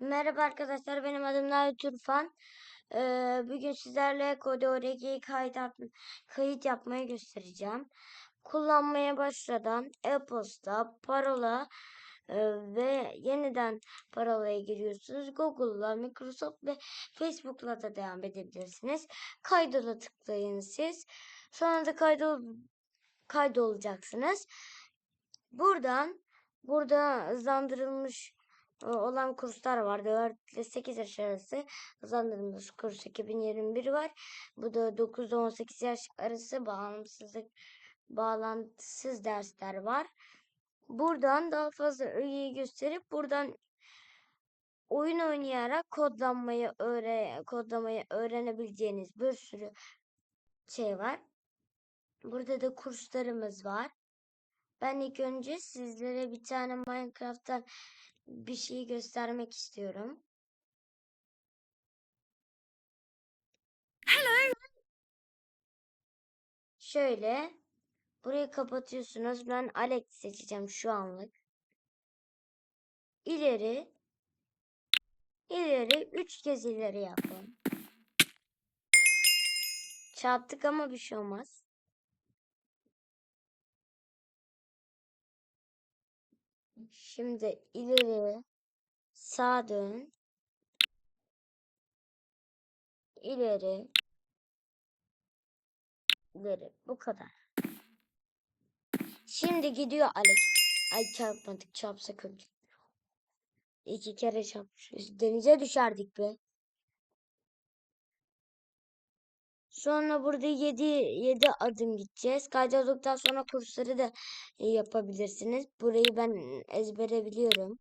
Merhaba arkadaşlar, benim adım Nail Turfan. Ee, bugün sizlerle Kodore'yi kayıt, at- kayıt yapmayı göstereceğim. Kullanmaya başladan e-posta, parola e, ve yeniden parolaya giriyorsunuz. Google'la, Microsoft ve Facebook'la da devam edebilirsiniz. Kaydola tıklayın siz. Sonra da kaydol kaydolacaksınız. Buradan burada hızlandırılmış olan kurslar var. 4 ile 8 yaş arası hızlandırılmış kurs 2021 var. Bu da 9 ile 18 yaş arası bağımsızlık bağlantısız dersler var. Buradan daha fazla öğeyi gösterip buradan oyun oynayarak kodlanmayı öğre kodlamayı öğrenebileceğiniz bir sürü şey var. Burada da kurslarımız var. Ben ilk önce sizlere bir tane Minecraft'tan bir şey göstermek istiyorum. Şöyle burayı kapatıyorsunuz. Ben Alex seçeceğim şu anlık. İleri ileri üç kez ileri yapın. Çarptık ama bir şey olmaz. Şimdi ileri sağa dön. İleri ileri bu kadar. Şimdi gidiyor Alex. Ay çarpmadık çarpsak öldük. İki kere çarpmışız. Denize düşerdik be. Sonra burada 7 7 adım gideceğiz. Kaydolduktan sonra kursları da e, yapabilirsiniz. Burayı ben ezbere biliyorum.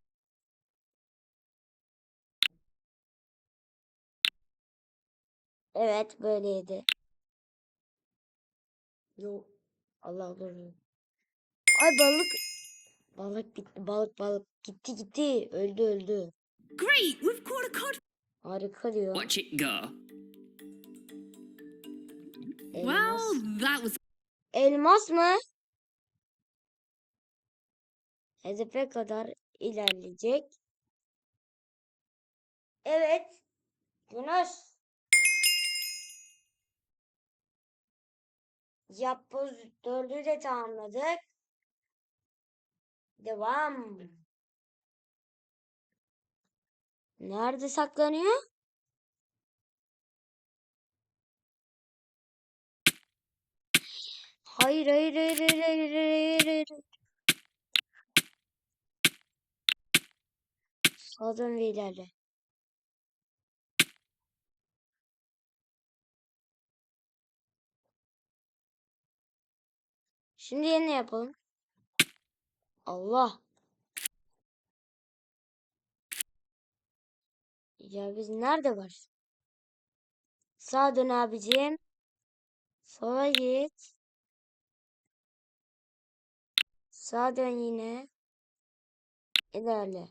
Evet böyleydi. Yok. Allah Allah. Ay balık. Balık gitti. Balık balık. Gitti gitti. Öldü öldü. Great, we've caught a cod. Harika diyor. Watch it go. Elmas. Well, that was Elmas mı? Hedefe kadar ilerleyecek. Evet. Yunus. Yapboz dördü de tamamladık. Devam. Nerede saklanıyor? Hayır hayır hayır hayır hayır hayır hayır. Sağa dön ve ilerle. Şimdi yeni yapalım. Allah. Ya biz nerede var? Sağa dön abicim. Sola git. Sağa dön yine. İlerle.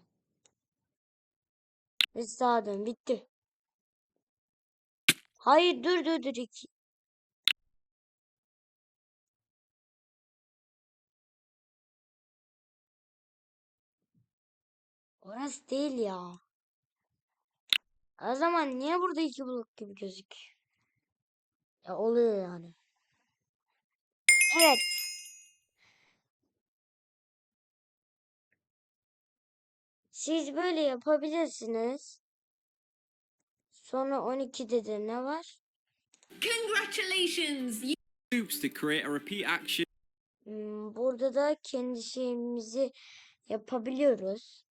Ve sağa dön. Bitti. Hayır dur dur dur. iki. Orası değil ya. O zaman niye burada iki blok gibi gözüküyor? Ya oluyor yani. Evet. Siz böyle yapabilirsiniz. Sonra 12'de de ne var? congratulations. Loops to create a repeat action. Hmm, Burada da kendi şeyimizi yapabiliyoruz.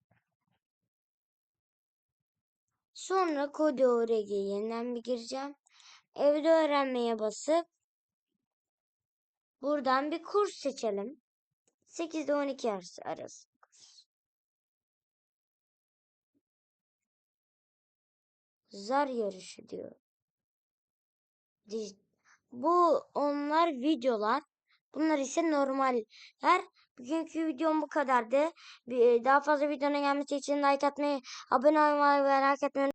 Sonra kodu oraya yeniden bir gireceğim. Evde öğrenmeye basıp buradan bir kurs seçelim. 8 ile 12 yaş arası. Zar yarışı diyor. Bu onlar videolar. Bunlar ise normaller. Bugünkü videom bu kadardı. Daha fazla videonun gelmesi için like atmayı, abone olmayı ve like atmayı